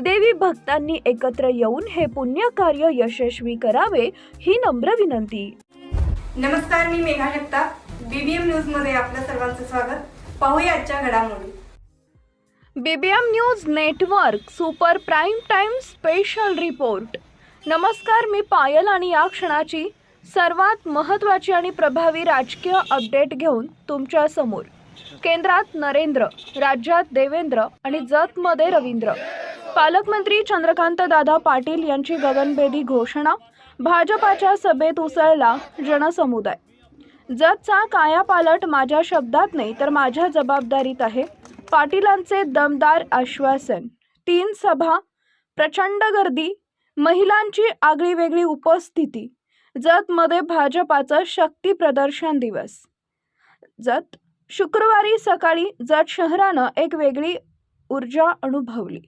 देवी भक्तांनी एकत्र येऊन हे पुण्य कार्य यशस्वी करावे ही नम्र विनंती. नमस्कार मी मेघा जगताप बीबीएम न्यूजमध्ये आपलं सर्वांचं स्वागत. पाहूया आजच्या घडामोडी. BBM news network super prime time special report. नमस्कार मी पायल आणि या क्षणाची सर्वात महत्त्वाची आणि प्रभावी राजकीय अपडेट घेऊन तुमच्यासमोर. केंद्रात नरेंद्र राज्यात देवेंद्र आणि जतमध्ये रवींद्र. पालकमंत्री चंद्रकांत दादा पाटील यांची गगनभेदी घोषणा भाजपाच्या सभेत उसळला जनसमुदाय. जतचा कायापालट माझ्या शब्दात नाही तर माझ्या जबाबदारीत आहे. पाटीलांचे दमदार आश्वासन. तीन सभा प्रचंड गर्दी महिलांची आगळी वेगळी उपस्थिती. जतमध्ये भाजपाचं शक्ती प्रदर्शन दिवस. जत शुक्रवारी सकाळी जत शहरानं एक वेगळी ऊर्जा अनुभवली.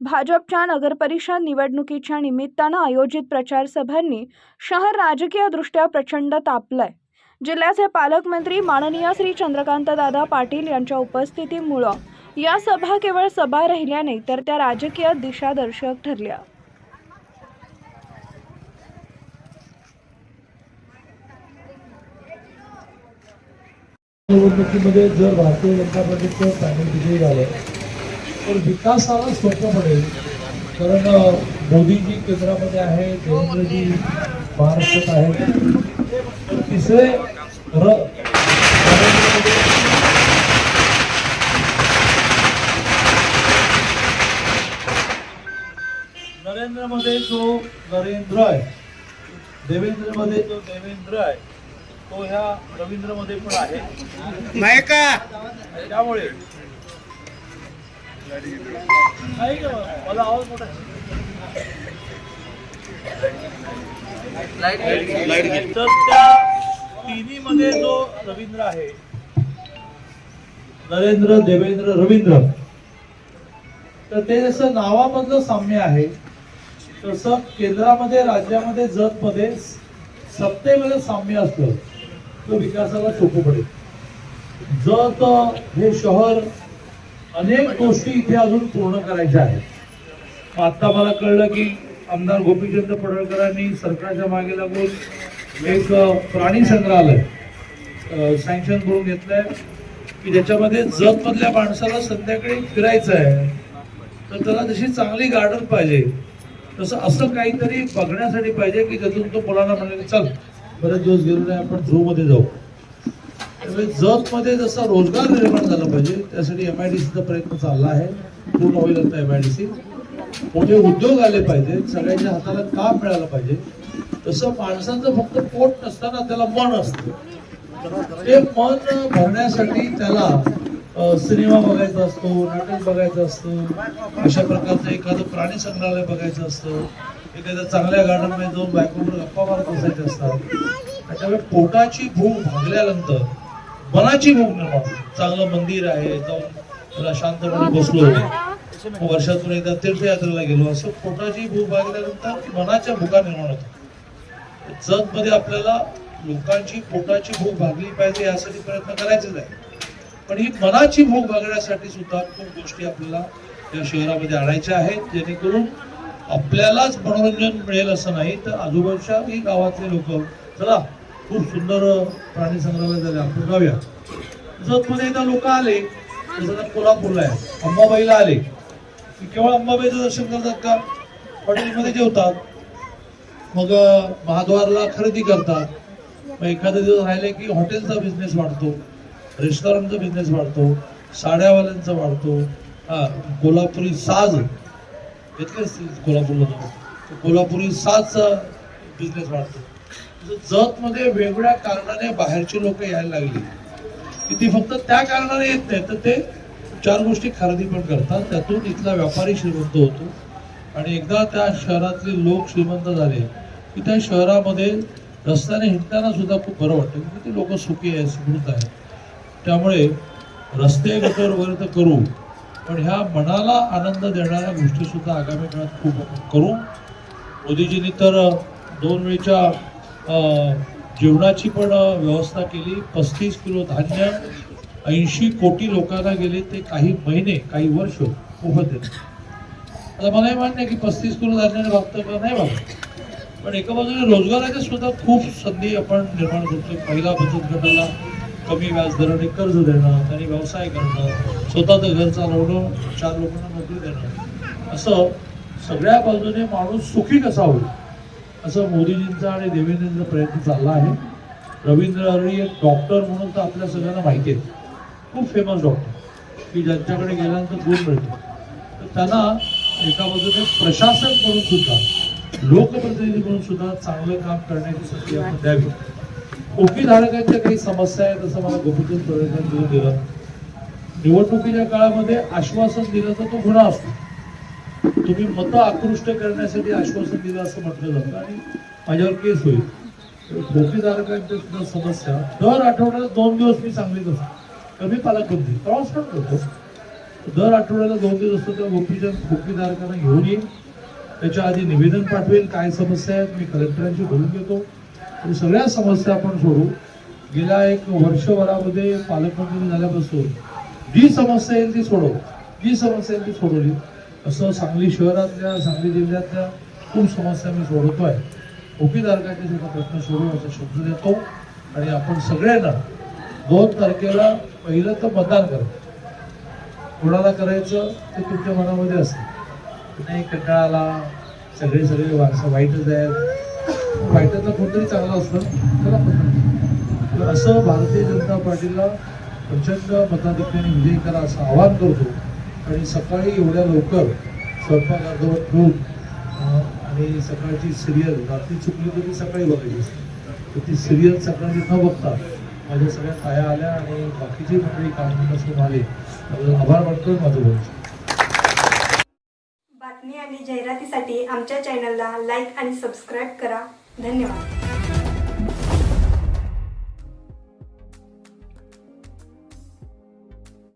भाजपच्या नगरपरिषद निवडणुकीच्या निमित्तानं आयोजित प्रचार सभांनी शहर राजकीयदृष्ट्या प्रचंड तापलंय. जिल्ह्याचे पालकमंत्री माननीय श्री चंद्रकांतदादा पाटील यांच्या उपस्थितीमुळं या सभा केवळ सभा राहिल्या नाही तर त्या राजकीय दिशादर्शक ठरल्या. निवडणुकीमध्ये जर भारतीय जनता पार्टीचं पॅनल विजयी झालं तर विकासाला सोपं पडेल. कारण मोदीजी केंद्रामध्ये आहे देवेंद्रजी महाराष्ट्रात आहे तिसरे र नरेंद्रमध्ये जो नरेंद्र आहे देवेंद्रमध्ये जो देवेंद्र आहे तो ह्या रवींद्रमध्ये पण आहे. त्यामुळे तर त्या तिन्ही मध्ये जो रवींद्र आहे नरेंद्र देवेंद्र रवींद्र तर ते जसं नावामधलं साम्य आहे तसं केंद्रामध्ये राज्यामध्ये जत मध्ये सत्तेमध्ये साम्य असतं तो विकासाला सोपं पडेल. जत हे शहर अनेक गोष्टी इथे अजून पूर्ण करायच्या आहेत. आता मला कळलं की आमदार गोपीचंद पडळकरांनी सरकारच्या मागे लागून एक प्राणी संग्रहालय सँक्शन करून घेतलंय. की ज्याच्यामध्ये जत मधल्या माणसाला संध्याकाळी फिरायचं आहे तर त्याला जशी चांगली गार्डन पाहिजे तसं असं काहीतरी बघण्यासाठी पाहिजे की ज्यातून तो मुलांना म्हणाले चल बरेच दिवस गेलो नाही आपण झू मध्ये जाऊ. त्यामुळे जतमध्ये जसा रोजगार निर्माण झाला पाहिजे त्यासाठी एम आय डी सीचा प्रयत्न चालला आहे. पूर्ण होईल आता एम आय डी सी मोठे उद्योग आले पाहिजे सगळ्यांच्या हाताला काम मिळालं पाहिजे. तसं माणसाचं फक्त पोट नसताना त्याला मन असतं. ते मन भरण्यासाठी त्याला सिनेमा बघायचा असतो नाटक बघायचं असतं. अशा प्रकारचं एखादं प्राणी संग्रहालय बघायचं असतं. एखाद्या चांगल्या गार्डनमध्ये जाऊन बायकोवर गप्पा मारत बसायचे असतात त्याच्यामुळे त्यामुळे पोटाची भूक भागल्यानंतर मनाची भूक निर्माण होते. चांगलं मंदिर आहे जाऊन तुला शांतपणे बसलो. वर्षातून एकदा तीर्थयात्रेला गेलो. असं पोटाची भूक भागल्यानंतर मनाच्या भूका निर्माण होतात. जगमध्ये आपल्याला लोकांची पोटाची भूक भागली पाहिजे यासाठी प्रयत्न करायचेच आहे पण ही मनाची भूक भागण्यासाठी सुद्धा खूप गोष्टी आपल्याला या शहरामध्ये आणायच्या आहेत. जेणेकरून आपल्यालाच मनोरंजन मिळेल असं नाही. तर आजूबाजूच्याही गावातले लोक चला खूप सुंदर प्राणी संग्रहालय झाले आपण जतमध्ये जत एकदा लोक आले जसं कोल्हापूरला आहे. अंबाबाईला आले. की केवळ अंबाबाईचं दर्शन करतात का? हॉटेलमध्ये जेवतात. मग महाद्वारला खरेदी करतात. मग एखादा दिवस राहिले की हॉटेलचा बिझनेस वाढतो. रेस्टॉरंटचा बिझनेस वाढतो. साड्यावाल्यांचा वाढतो. हा कोल्हापुरी साज. घेतले कोल्हापूरला जाऊन. कोल्हापुरी साजचा बिझनेस वाढतो. जतमध्ये वेगवेगळ्या कारणाने बाहेरची लोक यायला लागली. की ती फक्त त्या कारणाने येत नाही तर ते चार गोष्टी खरेदी पण करतात. त्यातून इथला व्यापारी श्रीमंत होतो. आणि एकदा त्या शहरातले लोक श्रीमंत झाले की त्या शहरामध्ये रस्त्याने हिंडताना सुद्धा खूप बरं वाटतं की ते लोक सुखी आहे समृद्ध आहेत. त्यामुळे रस्ते गटर वगैरे तर करू पण ह्या मनाला आनंद देणाऱ्या गोष्टीसुद्धा आगामी काळात खूप करू. मोदीजींनी तर दोन वेळच्या जेवणाची पण व्यवस्था केली. पस्तीस किलो धान्य ऐंशी कोटी लोकांना गेले. ते काही महिने काही वर्ष मोफत येत आता मलाही मान्य की पस्तीस किलो धान्याने भागतं का नाही भागत पण एका बाजूने रोजगाराच्या सुद्धा खूप संधी आपण निर्माण करतोय. पहिला बचत गटाला कमी व्याजदराने कर्ज देणं त्यांनी व्यवसाय करणं स्वतःचं घर चालवणं चार लोकांना नोकरी देणं. असं सगळ्या बाजूने माणूस सुखी कसा होईल? असं मोदीजींचा आणि देवेंद्रजींचा प्रयत्न चालला आहे. रवींद्र हरी एक डॉक्टर म्हणून तर आपल्या सगळ्यांना माहिती आहे. खूप फेमस डॉक्टर की ज्यांच्याकडे गेल्यानंतर गुण मिळतो. तर त्यांना एका बाजूने प्रशासन म्हणून सुद्धा लोकप्रतिनिधी म्हणून सुद्धा चांगलं काम करण्याची संधी आपण द्यावी. ओपीधारकांच्या काही समस्या आहेत असं मला गोपीचंद पडळकर दिलं. निवडणुकीच्या काळामध्ये आश्वासन दिलं तर तो गुन्हा असतो. तुम्ही मतं आकृष्ट करण्यासाठी आश्वासन दिलं असं म्हटलं जातं आणि माझ्यावर केस होईल. भोपीधारकांच्या सुद्धा समस्या. दर आठवड्याला दोन दिवस मी सांगलीत असतो. कमी मी पालकमंत्री प्रवास पण करतो. दर आठवड्याला दोन दिवस असतो त्या भोपीच्या भोपीधारकांना घेऊन येईल त्याच्या आधी निवेदन पाठवेल काय समस्या आहेत. मी कलेक्टरांशी बोलून घेतो. आणि सगळ्या समस्या आपण सोडू. गेल्या एक वर्षभरामध्ये पालकमंत्री झाल्यापासून जी समस्या येईल ती सोडव. जी समस्या येईल ती सोडवली. असं सांगली शहरातल्या सांगली जिल्ह्यातल्या खूप समस्या मी आहे ओपीधारकाचे सुद्धा प्रश्न सोडवू शब्द देतो आणि आपण सगळ्यांना दोन तारखेला पहिलं तर मतदान करा. कोणाला करायचं ते तुमच्या मनामध्ये असतं. नाही कंटाळाला सगळे सगळे माणसं वाईटच आहेत. वाईटातलं कोणतरी चांगलं असतं त्याला तर असं भारतीय जनता पार्टीला प्रचंड मताधिक्याने विजयी करा असं आवाहन करतो. आणि सकाळी एवढ्या लवकर स्वयंपाक अर्धवट ठेवून आणि सकाळची सिरियल रात्री चुकली तरी सकाळी बघायची तर ती सिरियल सकाळी न बघता माझ्या सगळ्या ताया आल्या आणि बाकीची मंडळी काम आले आभार मानतो माझं बोलतो बातमी आणि जाहिरातीसाठी आमच्या चॅनलला लाईक आणि सबस्क्राईब करा. धन्यवाद.